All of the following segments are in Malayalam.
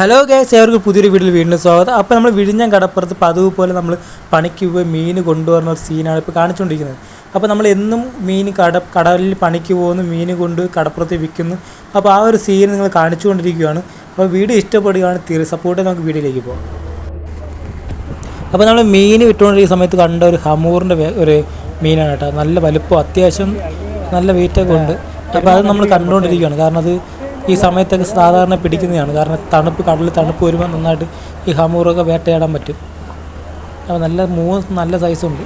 ഹലോ ഗേസ് ഏവർക്ക് പുതിയൊരു വീട്ടിൽ വീണ്ടും സ്വാഗതം. അപ്പോൾ നമ്മൾ വിഴിഞ്ഞം കടപ്പുറത്ത് പതിവ് പോലെ നമ്മൾ പണിക്ക് പോയി മീൻ കൊണ്ടുവരുന്ന ഒരു സീനാണ് ഇപ്പോൾ കാണിച്ചുകൊണ്ടിരിക്കുന്നത്. അപ്പോൾ നമ്മൾ എന്നും മീൻ കട കടലിൽ പണിക്ക് പോകുന്നു മീൻ കൊണ്ട് കടപ്പുറത്ത് വിൽക്കുന്നു. അപ്പോൾ ആ ഒരു സീൻ നിങ്ങൾ കാണിച്ചുകൊണ്ടിരിക്കുകയാണ്. അപ്പോൾ വീഡിയോ ഇഷ്ടപ്പെടുകയാണ് തീരെ സപ്പോർട്ട് നമുക്ക് വീഡിയോയിലേക്ക് പോകാം. അപ്പോൾ നമ്മൾ മീൻ വിട്ടുകൊണ്ടിരിക്കുന്ന സമയത്ത് കണ്ട ഒരു ഹമൂറിന്റെ ഒരു മീനാണ് കേട്ടോ. നല്ല വലുപ്പം അത്യാവശ്യം നല്ല വെയിറ്റൊക്കെ ഉണ്ട്. അപ്പോൾ അത് നമ്മൾ കണ്ടുകൊണ്ടിരിക്കുകയാണ്. കാരണം അത് ഈ സമയത്തൊക്കെ സാധാരണ പിടിക്കുന്നതാണ്. കാരണം തണുപ്പ് കടലിൽ തണുപ്പ് വരുമ്പോൾ നന്നായിട്ട് ഈ ഹമൂറൊക്കെ വേട്ടയാടാൻ പറ്റും. അപ്പോൾ നല്ല മൂന്ന് നല്ല സൈസുണ്ട്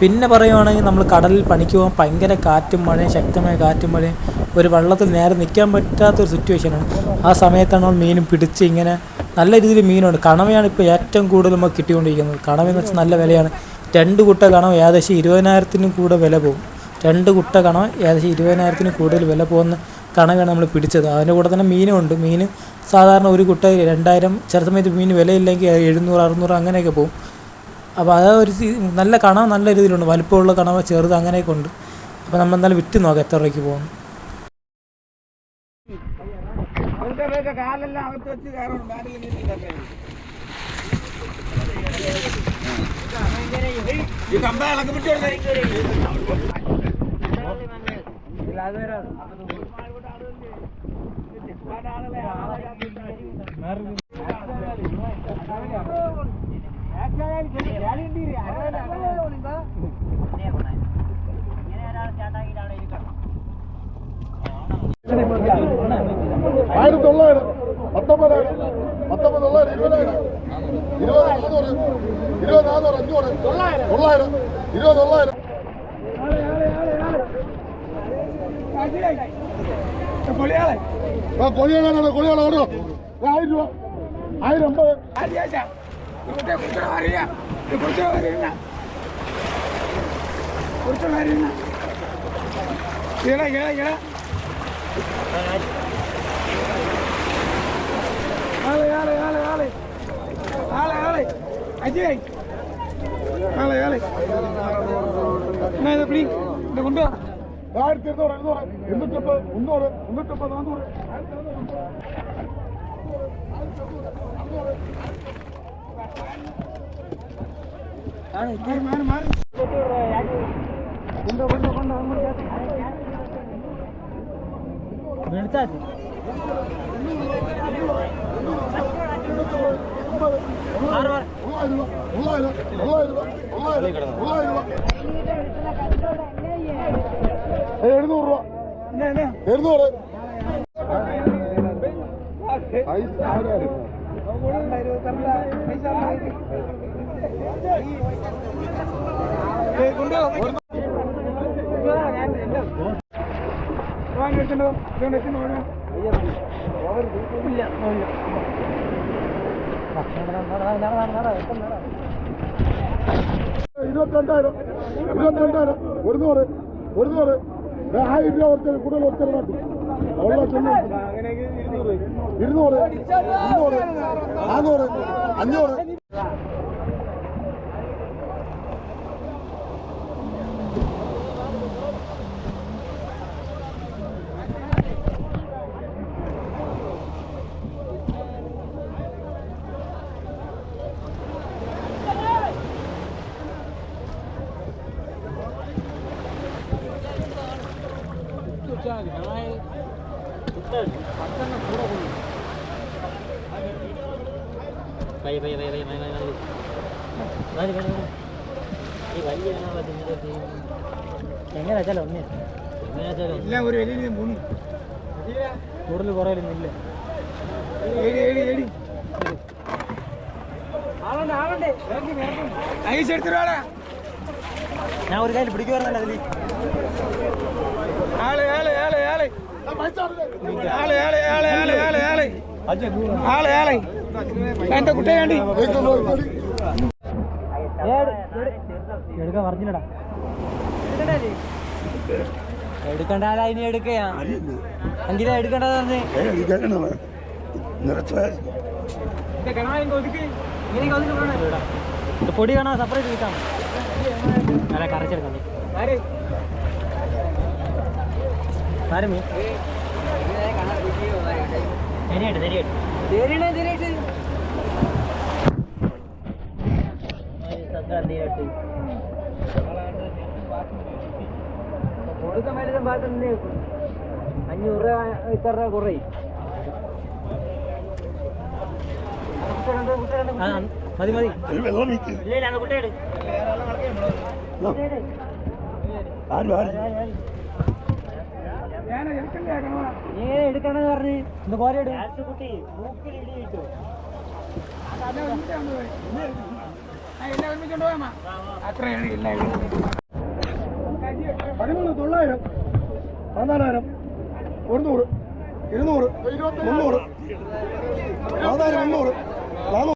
പിന്നെ പറയുവാണെങ്കിൽ നമ്മൾ കടലിൽ പണിക്ക് പോകാൻ ഭയങ്കര കാറ്റും മഴയും ശക്തമായ കാറ്റും മഴയും ഒരു വെള്ളത്തിൽ നേരെ നിൽക്കാൻ പറ്റാത്തൊരു സിറ്റുവേഷനാണ് ആ സമയത്താണ് നമ്മൾ മീനും പിടിച്ച് ഇങ്ങനെ നല്ല രീതിയിൽ മീനുണ്ട്. കണവയാണ് ഇപ്പോൾ ഏറ്റവും കൂടുതൽ നമുക്ക് കിട്ടിക്കൊണ്ടിരിക്കുന്നത്. കണവെന്ന് വെച്ചാൽ നല്ല വിലയാണ്. രണ്ട് കുട്ട കണോ ഏകദേശം ഇരുപതിനായിരത്തിനും കൂടെ വില പോകും. രണ്ട് കുട്ട കണോ ഏകദേശം ഇരുപതിനായിരത്തിന് കൂടുതൽ വില പോകുന്ന കണവയാണ് നമ്മൾ പിടിച്ചത്. അതിന്റെ കൂടെ തന്നെ മീനും ഉണ്ട്. മീൻ സാധാരണ ഒരു കുട്ട രണ്ടായിരം ചില സമയത്ത് മീൻ വിലയില്ലെങ്കിൽ എഴുന്നൂറ് അറുന്നൂറ് അങ്ങനെയൊക്കെ പോകും. അപ്പോൾ അത് ഒരു നല്ല കണവ നല്ല രീതിയിലുണ്ട്. വലിപ്പമുള്ള കണവ ചെറുത് അങ്ങനെയൊക്കെ ഉണ്ട്. അപ്പോൾ നമ്മൾ എന്തായാലും വിറ്റ് നോക്കാം എത്ര രൂപയ്ക്ക് പോകുന്നു കാലെല്ലാം അകത്ത് വെച്ച് കയറണം. ആയിരത്തി തൊള്ളായിരം പത്തൊമ്പതായിരം പത്തൊമ്പത് തൊള്ളായിരം ഇരുപതിനായിരം ഇരുപത് നാന്നൂറ് ഇരുപത് നാന്നൂറ് അഞ്ഞൂറ്. തൊള്ളായിരം. ഇരുപത് തൊള്ളായിരം. കൊഴിയാളാണ് കൊഴിയാളെ ഓടോ. ആയിരം രൂപ. ആയിരം അമ്പത്. കുറിച്ചുള്ള അറിയുന്ന ഇള ഇള ഇള ஆலை ஆலை ஆலை ஆலை ஆலை ஆலை அஜய். ஆலை ஆலை என்ன இது எப்படி இந்த கொண்டு? ஆயிரத்தி இருநூறு ஐநூறு முன்னூற்றி ஐம்பது முந்நூறு முன்னூற்றி ஐம்பது நானூறு. ஆயிரத்தி இருநூறு மாறு மாறு. மாறு கொண்டு എഴുന്നൂറ് രൂപ എഴുന്നൂറ് പൈസ ആരായിരുന്നു? ഇല്ല ഇല്ല ഇരുപത്തിരണ്ടായിരം ഇരുപത്തിരണ്ടായിരം ഒരു നൂറ് ഒരു നൂറ് ആയിരം രൂപ ഒറ്റ കൂടുതൽ ഒറ്റ അവളെ ചൊല്ലി ഇരുന്നൂറ് ഇരുന്നൂറ് നാന്നൂറ് അഞ്ഞൂറ്. എങ്ങനെയാച്ചാലും ഒന്നേ എല്ലാം ഒരു വലിയ മൂന്ന്. കൂടുതൽ കുറയിലൊന്നും ഇല്ല. ഞാൻ ഒരു കയ്യിൽ പിടിക്കുവായിരുന്നല്ലോ അതിൽ ആളെ ആളെ ആളെ ആളെ. ആളെ ആളെ ആളെ ആളെ ആളെ ആളെ. ആളെ ആളെ. എന്റെ കുട്ടിയെ വേണ്ടി എടുക്കാൻ പറഞ്ഞില്ലടാ. എടുക്കണ്ടാല ഇനി എടുക്കയാ എങ്കിലും എടുക്കണ്ടത് പറഞ്ഞ്. പൊടി കാണാൻ സെപ്പറേറ്റ് കിട്ടാം അല്ല കറച്ചെടുക്കാം ആരും മീൻ ശരിയായിട്ട് ശരിയായിട്ട് കൊടുക്കാൻ വേണ്ടി ഭാഗത്ത് അഞ്ഞൂറ് രൂപ ഇത്ര രൂപ കുറയും മതി മതി. വെള്ളം നീ എടുക്കണെന്ന് പറഞ്ഞ്? ഇന്ന് കോരി പതിമൂന്ന് തൊള്ളായിരം പതിനാലായിരം ഒരുന്നൂറ് ഇരുന്നൂറ് മുന്നൂറ് പതിനായിരം മുന്നൂറ് നാനൂറ്.